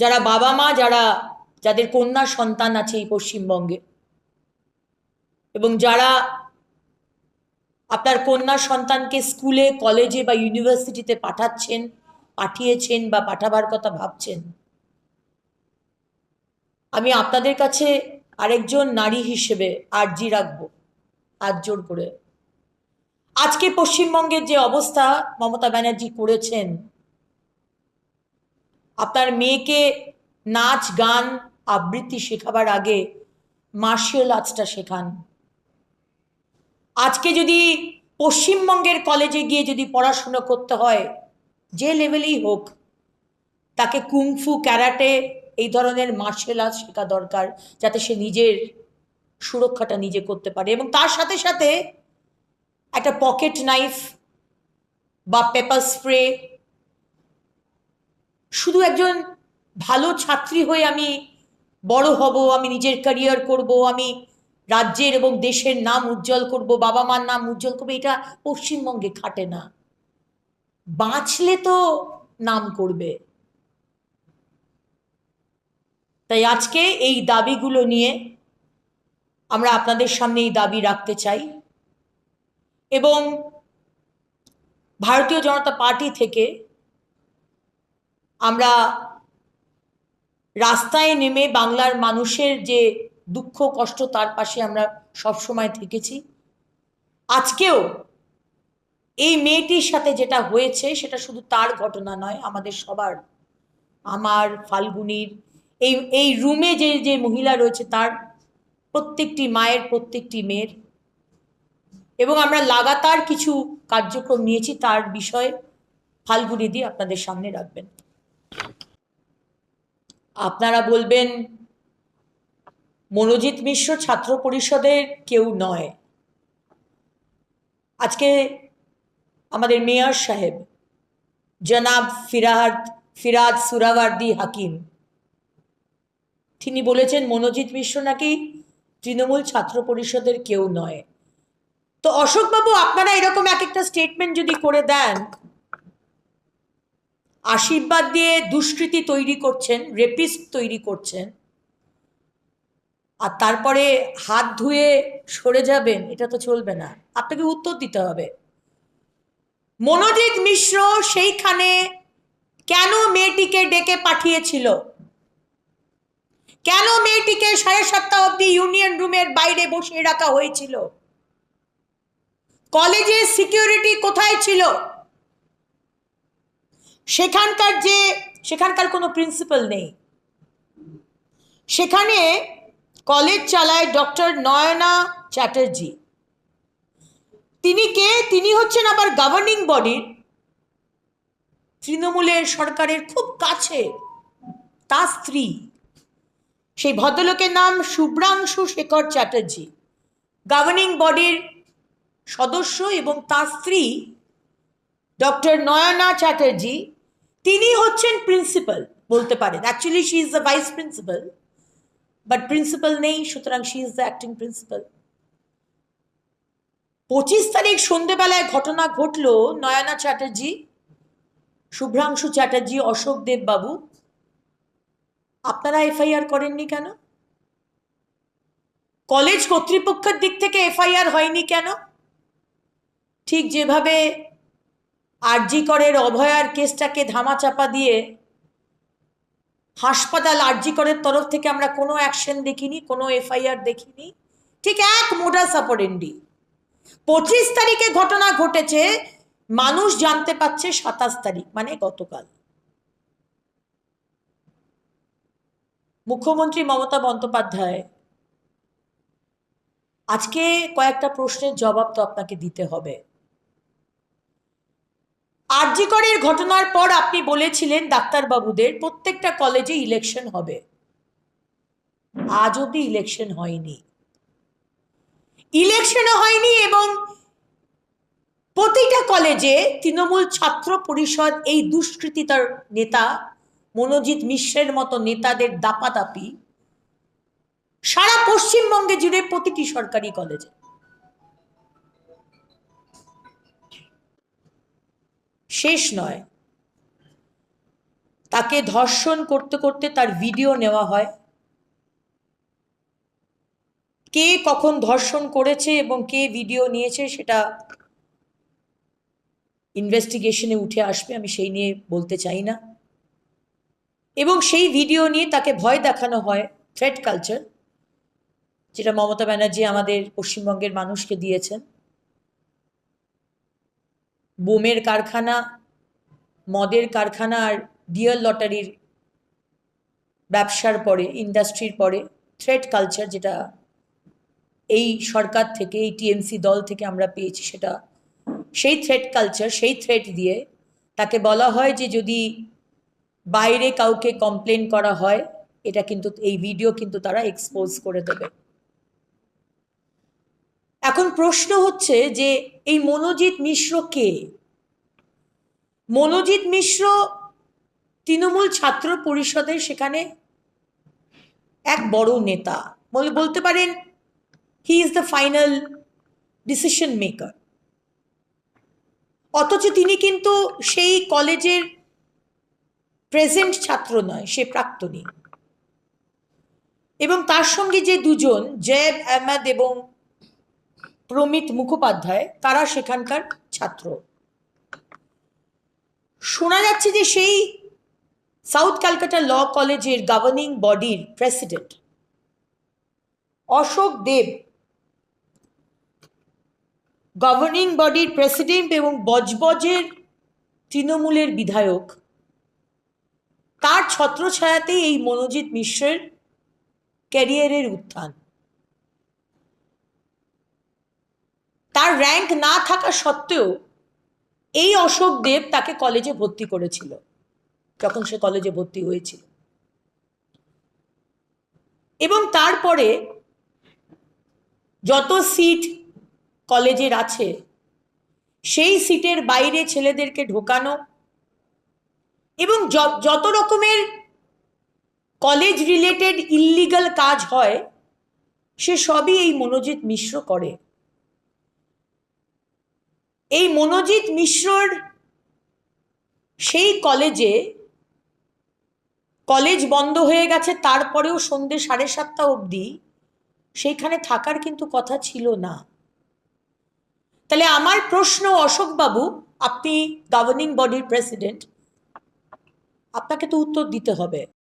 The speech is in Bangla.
যারা বাবা মা, যারা, যাদের কন্যা সন্তান আছে এই পশ্চিমবঙ্গে, এবং যারা আপনার কন্যা সন্তানকে স্কুলে, কলেজে বা ইউনিভার্সিটিতে পাঠাচ্ছেন, পাঠিয়েছেন বা পাঠাবার কথা ভাবছেন, আমি আপনাদের কাছে আরেকজন নারী হিসেবে আর্জি রাখব, হাত জোর করে। আজকে পশ্চিমবঙ্গের যে অবস্থা মমতা ব্যানার্জি করেছেন আপনার মেয়েকে নাচ, গান, আবৃত্তি শেখাবার আগে মার্শাল আর্টসটা শেখান। আজকে যদি পশ্চিমবঙ্গের কলেজে গিয়ে যদি পড়াশুনো করতে হয়, যে লেভেলেই হোক, তাকে কুংফু ক্যারাটে এই ধরনের মার্শাল আর্ট শেখা দরকার, যাতে সে নিজের সুরক্ষাটা নিজে করতে পারে এবং তার সাথে সাথে একটা পকেট নাইফ বা পেপার স্প্রে শুধু একজন ভালো ছাত্রী হয়ে আমি বড় হব, আমি নিজের ক্যারিয়ার করব, আমি রাজ্যের এবং দেশের নাম উজ্জ্বল করব, বাবা মার নাম উজ্জ্বল করব, এটা পশ্চিমবঙ্গে খাটে না। বাঁচলে তো নাম করবে। তাই আজকে এই দাবিগুলো নিয়ে আমরা আপনাদের সামনে এই দাবি রাখতে চাই। এবং ভারতীয় জনতা পার্টি থেকে আমরা রাস্তায় নেমে বাংলার মানুষের যে দুঃখ, কষ্ট, তার পাশে আমরা সবসময় থেকেছি। আজকেও এই মেয়েটির সাথে যেটা হয়েছে, সেটা শুধু তার ঘটনা নয়, আমাদের সবার, আমার, ফাল্গুনির, এই এই রুমে যে যে মহিলা রয়েছে, তার প্রত্যেকটি মায়ের, প্রত্যেকটি মেয়ের। এবং আমরা লাগাতার কিছু কার্যক্রম নিয়েছি, তার বিষয়ে ফাল্গুনি দিয়ে আপনাদের সামনে রাখবেন। আপনারা বলবেন, মনোজিৎ মিশ্র ছাত্র পরিষদের কেউ নয়। আজকে আমাদের মেয়র সাহেব, জনাব ফিরাহাদ, ফিরাজ সুরাওয়ার্দি হাকিম, তিনি বলেছেন মনোজিৎ মিশ্র নাকি তৃণমূল ছাত্র পরিষদের কেউ নয়। তো অশোকবাবু, আপনারা এরকম এক একটা স্টেটমেন্ট যদি করে দেন আশীর্বাদ দিয়ে দুষ্কৃতি তৈরি করছেন রেপিস্ট তৈরি করছেন। আর তারপরে হাত ধুয়ে সরে যাবেন, এটা তো চলবে না। আপনাকে উত্তর দিতে হবে। মনোজিৎ মিশ্র সেইখানে কেন মেয়েটিকে ডেকে পাঠিয়েছিল? কেন মেয়েটিকে সাড়ে সাতটা অবধি ইউনিয়ন রুমের বাইরে বসিয়ে রাখা হয়েছিল? কলেজে সিকিউরিটি কোথায় ছিল? সেখানকার যে, সেখানকার কোনো প্রিন্সিপাল নেই। সেখানে কলেজ চালায় ডক্টর নয়না চ্যাটার্জি। তিনি কে? তিনি হচ্ছেন আবার গভর্নিং বডির তৃণমূলের সরকারের খুব কাছে তার স্ত্রী। সেই ভদ্রলোকের নাম শুভ্রাংশু শেখর চ্যাটার্জি। গভর্নিং বডির সদস্য এবং তার স্ত্রী ডক্টর নয়না চ্যাটার্জি। তিনি হচ্ছেন প্রিন্সিপাল বলতে পারেন। Actually she is the vice principal but principal নেই, সুতরাং she is the acting principal পঁচিশ তারিখ সন্ধেবেলায় ঘটনা ঘটলো নয়না চ্যাটার্জি, শুভ্রাংশু চ্যাটার্জি, অশোক দেব বাবু আপনারা এফআইআর করেননি কেন? কলেজ কর্তৃপক্ষের দিক থেকে এফআইআর হয়নি কেন? ঠিক যেভাবে আরজি করের অভয়ার কেসটাকে ধামাচাপা দিয়ে হাসপাতাল আরজি করের তরফ থেকে আমরা কোনো অ্যাকশন দেখিনি, কোনো এফআইআর দেখিনি। ঠিক এক মোডা সাপোরেন্ডি পঁচিশ তারিখে ঘটনা ঘটেছে, মানুষ জানতে পারছে সাতাশ তারিখ মানে গতকাল। মুখ্যমন্ত্রী মমতা বন্দ্যোপাধ্যায়, আজকে কয়েকটা প্রশ্নের জবাব তো আপনাকে দিতে হবে। আরজিকরের ঘটনার পর আপনি বলেছিলেন ডাক্তারবাবুদের প্রত্যেকটা কলেজে ইলেকশন হবে। আজ অব্দি ইলেকশন হয়নি। ইলেকশনও হয়নি এবং প্রতিটা কলেজে তৃণমূল ছাত্র পরিষদ এই দুষ্কৃতিতার নেতা, মনোজিৎ মিশ্রের মতো নেতাদের দাপাদাপি সারা পশ্চিমবঙ্গে জুড়ে প্রতিটি সরকারি কলেজে। শেষ নয়। তাকে ধর্ষণ করতে করতে তার ভিডিও নেওয়া হয়। কে কখন ধর্ষণ করেছে এবং কে ভিডিও নিয়েছে সেটা ইনভেস্টিগেশনে উঠে আসবে, আমি সেই নিয়ে বলতে চাই না। এবং সেই ভিডিও নিয়ে তাকে ভয় দেখানো হয় থ্রেড কালচার যেটা মমতা ব্যানার্জি আমাদের পশ্চিমবঙ্গের মানুষকে দিয়েছেন। বোমের কারখানা, মদের কারখানা আর ডিয়ার লটারির ব্যবসার পরে, ইন্ডাস্ট্রির পরে থ্রেড কালচার যেটা এই সরকার থেকে, এই টিএমসি দল থেকে আমরা পেয়েছি সেটা, সেই থ্রেড কালচার, সেই থ্রেড দিয়ে তাকে বলা হয় যে যদি বাইরে কাউকে কমপ্লেন করা হয়, এটা কিন্তু, এই ভিডিও কিন্তু তারা এক্সপোজ করে দেবে। এখন প্রশ্ন হচ্ছে যে এই মনোজিৎ মিশ্র কে? মনোজিৎ মিশ্র তৃণমূল ছাত্র পরিষদের সেখানে এক বড় নেতা। বলে, বলতে পারেন he is the final decision maker অথচ তিনি কিন্তু সেই কলেজের প্রেজেন্ট ছাত্র নয়, সে প্রাক্তনী। এবং তার সঙ্গে যে দুজন জয়েব আহমেদ এবং প্রমিত মুখোপাধ্যায়, তারা সেখানকার ছাত্র। শোনা যাচ্ছে যে সেই সাউথ ক্যালকাটা ল কলেজের গভর্নিং বডির প্রেসিডেন্ট অশোক দেব গভর্নিং বডির প্রেসিডেন্ট এবং বজবজের তৃণমূলের বিধায়ক। তার ছত্রছায়াতেই এই মনোজিৎ মিশ্রের ক্যারিয়ারের উত্থান। তার র্যাঙ্ক না থাকা সত্ত্বেও এই অশোক দেব তাকে কলেজে ভর্তি করেছিল, যখন সে কলেজে ভর্তি হয়েছিল। এবং তারপরে যত সিট কলেজের আছে, সেই সিটের বাইরে ছেলেদেরকে ঢোকানো এবং যত রকমের কলেজ রিলেটেড ইল্লিগাল কাজ হয়, সে সবই এই মনোজিৎ মিশ্র করে। এই মনোজিৎ মিশ্রর সেই কলেজে কলেজ বন্ধ হয়ে গেছে, তারপরেও সন্ধে সাড়ে সাতটা অবধি সেইখানে থাকার কিন্তু কথা ছিল না। তাহলে আমার প্রশ্ন, অশোকবাবু, আপনি গভর্নিং বডির প্রেসিডেন্ট আপনাকে তো উত্তর দিতে হবে।